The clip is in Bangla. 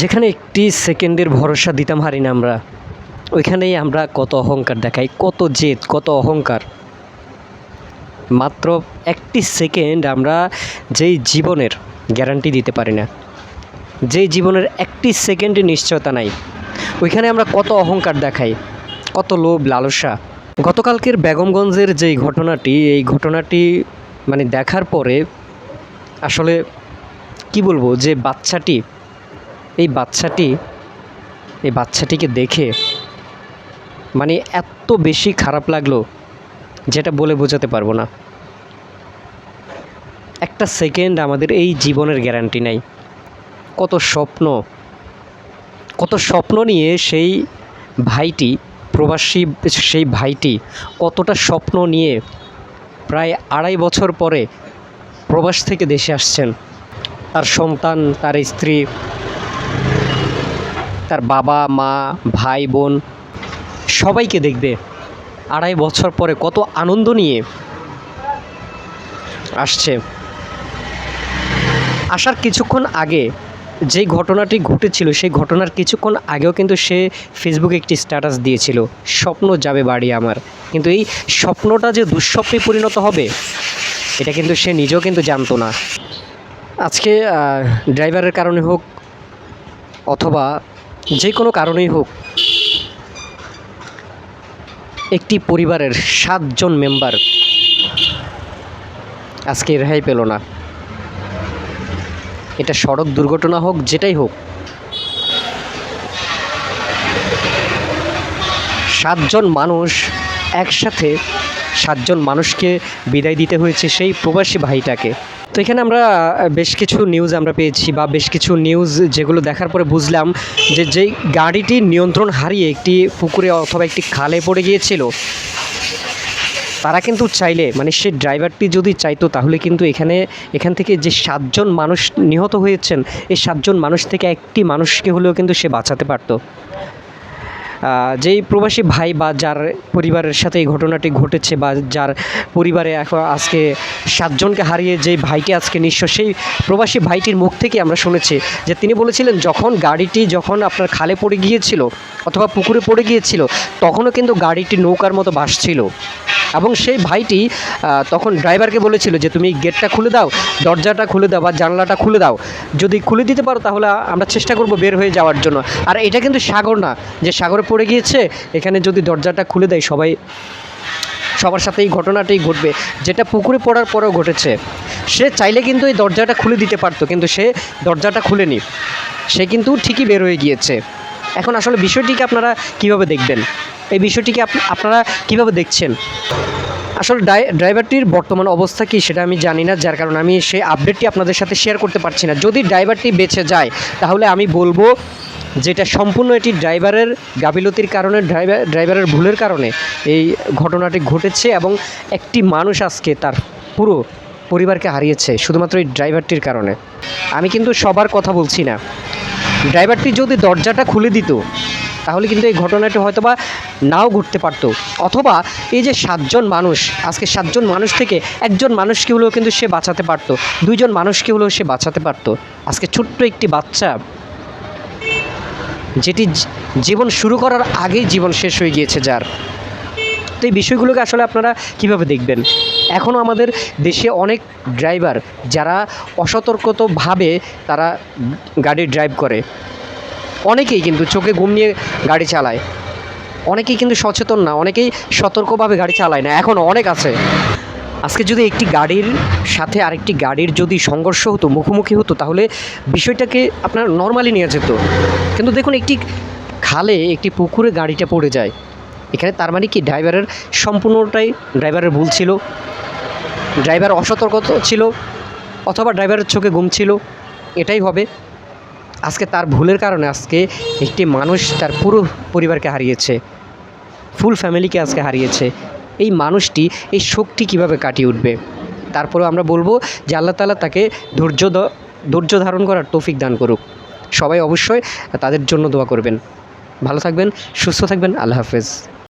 যেখানে একটি সেকেন্ডের ভরসা দিতাম, হারি না আমরা। ওইখানেই আমরা কত অহংকার দেখাই, কত জেদ, কত অহংকার। মাত্র একটি সেকেন্ড আমরা যেই জীবনের গ্যারান্টি দিতে পারি না, যেই জীবনের একটি সেকেন্ডের নিশ্চয়তা নাই, ওইখানে আমরা কত অহংকার দেখাই, কত লোভ, লালসা। গতকালকের বেগমগঞ্জের যেই ঘটনাটি, এই ঘটনাটি মানে দেখার পরে আসলে কি বলব, যে বাচ্চাটি এই বাচ্চাটি, এই বাচ্চাটিকে দেখে মানে এত বেশি খারাপ লাগল যেটা বলে বোঝাতে পারব না। একটা সেকেন্ড আমাদের এই জীবনের গ্যারান্টি নাই। কত স্বপ্ন কত স্বপ্ন নিয়ে সেই ভাইটি, প্রবাসী সেই ভাইটি কতটা স্বপ্ন নিয়ে প্রায় আড়াই বছর পরে প্রবাস থেকে দেশে আসছেন। তার সন্তান, তার স্ত্রী তার বাবা, মা, ভাই, বোন সবাইকে দেখবে আড়াই বছর পরে কত আনন্দ নিয়ে আসছে। আসার কিছুক্ষণ আগে যে ঘটনাটি ঘটেছিল, সেই ঘটনার কিছুক্ষণ আগেও কিন্তু সে ফেসবুকে একটি স্ট্যাটাস দিয়েছিল, স্বপ্ন যাবে বাড়ি আমার। কিন্তু এই স্বপ্নটা যে দুঃস্বপ্নে পরিণত হবে, এটা কিন্তু সে নিজেও কিন্তু জানতো না। আজকে ড্রাইভারের কারণে হোক অথবা যে কোনো কারণেই হোক, একটি পরিবারের সাতজন মেম্বার আজকে রেহাই পেল না। এটা সড়ক দুর্ঘটনা হোক, যেটাই হোক, সাতজন মানুষ একসাথে সাতজন মানুষকে বিদায় দিতে হয়েছে সেই প্রবাসী ভাইটাকে। তো এখানে আমরা বেশ কিছু নিউজ আমরা পেয়েছি বা বেশ কিছু নিউজ যেগুলো দেখার পরে বুঝলাম যে যেই গাড়িটি নিয়ন্ত্রণ হারিয়ে একটি পুকুরে অথবা একটি খালে পড়ে গিয়েছিল, তারা কিন্তু চাইলে মানে সে ড্রাইভারটি যদি চাইতো তাহলে কিন্তু এখানে, এখান থেকে যে সাতজন মানুষ নিহত হয়েছেন, এই সাতজন মানুষ থেকে একটি মানুষকে হলেও কিন্তু সে বাঁচাতে পারতো। যেই প্রবাসী ভাই বা যার পরিবারের সাথে এই ঘটনাটি ঘটেছে বা যার পরিবারে এখন আজকে সাতজনকে হারিয়ে যেই ভাইটি আজকে নিঃস্ব, সেই প্রবাসী ভাইটির মুখ থেকে আমরা শুনেছি যে তিনি বলেছিলেন, যখন গাড়িটি যখন আপনার খালে পড়ে গিয়েছিল অথবা পুকুরে পড়ে গিয়েছিল, তখনও কিন্তু গাড়িটি নৌকার মতো ভাসছিল। এবং সেই ভাইটি তখন ড্রাইভারকে বলেছিল যে, তুমি গেটটা খুলে দাও, দরজাটা খুলে দাও বা জানলাটা খুলে দাও। যদি খুলে দিতে পারো তাহলে আমরা চেষ্টা করব বের হয়ে যাওয়ার জন্য। আর এটা কিন্তু সাগর না, যে সাগরে পড়ে গিয়েছে, এখানে যদি দরজাটা খুলে দেয় সবাই, সবার সাথে এই ঘটনাটাই ঘটবে। যেটা পুকুরে পড়ার পরেও ঘটেছে, সে চাইলে কিন্তু এই দরজাটা খুলে দিতে পারতো, কিন্তু সে দরজাটা খুলেনি। সে কিন্তু ঠিকই বের হয়ে গিয়েছে। এখন আসলে বিষয়টিকে আপনারা কীভাবে দেখবেন? এই বিষয়টিকে আপ- আপনারা কীভাবে দেখছেন? আসলে ড্রাই- ড্রাইভারটির বর্তমান অবস্থা কি সেটা আমি জানি না, যার কারণে আমি সেই আপডেটটি আপনাদের সাথে শেয়ার করতে পারছি না। যদি ড্রাইভারটি বেঁচে যায়, তাহলে আমি বলব যেটা সম্পূর্ণ এটি ড্রাইভারের গাফিলতির কারণে, ড্রাইভার, ড্রাইভারের ভুলের কারণে এই ঘটনাটি ঘটেছে এবং একটি মানুষ আজকে তার পুরো পরিবারকে হারিয়েছে, শুধুমাত্র এই ড্রাইভারটির কারণে। আমি কিন্তু সবার কথা বলছি না। ড্রাইভারটি যদি দরজাটা খুলে দিত, তাহলে কিন্তু এই ঘটনাটি হয়তো বা নাও ঘুরতে পারতো। অথবা এই যে সাতজন মানুষ, আজকে সাতজন মানুষ থেকে একজন মানুষকে হলেও কিন্তু সে বাঁচাতে পারতো, দুইজন মানুষকে হলেও সে বাঁচাতে পারতো। আজকে ছোট্ট একটি বাচ্চা, যেটি জীবন শুরু করার আগেই জীবন শেষ হয়ে গিয়েছে যার। তো এই বিষয়গুলোকে আসলে আপনারা কীভাবে দেখবেন? এখনও আমাদের দেশে অনেক ড্রাইভার, যারা অসতর্কতভাবে তারা গাড়ি ড্রাইভ করে। অনেকেই কিন্তু চোখে ঘুম নিয়ে গাড়ি চালায়। অনেকেই কিন্তু সচেতন না, অনেকেই সতর্কভাবে গাড়ি চালায় না, এখন অনেক আছে। আজকে যদি একটি গাড়ির সাথে আরেকটি গাড়ির যদি সংঘর্ষ হতো, মুখোমুখি হতো, তাহলে বিষয়টাকে আপনার নর্মালি নিয়ে যেত। কিন্তু দেখুন, একটি খালে, একটি পুকুরে গাড়িটা পড়ে যায়। এখানে তার মানে কি? ড্রাইভারের সম্পূর্ণটাই ড্রাইভারের ভুল ছিল। ড্রাইভার অসতর্ক ছিল, অথবা ড্রাইভারের চোখে ঘুম ছিল। এটাই হবে। আজকে তার ভুলের কারণে আজকে একটি মানুষ তার পুরো পরিবারকে হারিয়েছে ফুল ফ্যামিলিকে আজকে হারিয়েছে। এই মানুষটি এই শোকটি কীভাবে কাটিয়ে উঠবে? তারপরেও আমরা বলব যে আল্লাহ তালা তাকে ধৈর্য ধৈর্য ধারণ করার তৌফিক দান করুক। সবাই অবশ্যই তাদের জন্য দোয়া করবেন। ভালো থাকবেন, সুস্থ থাকবেন, আল্লাহ হাফেজ।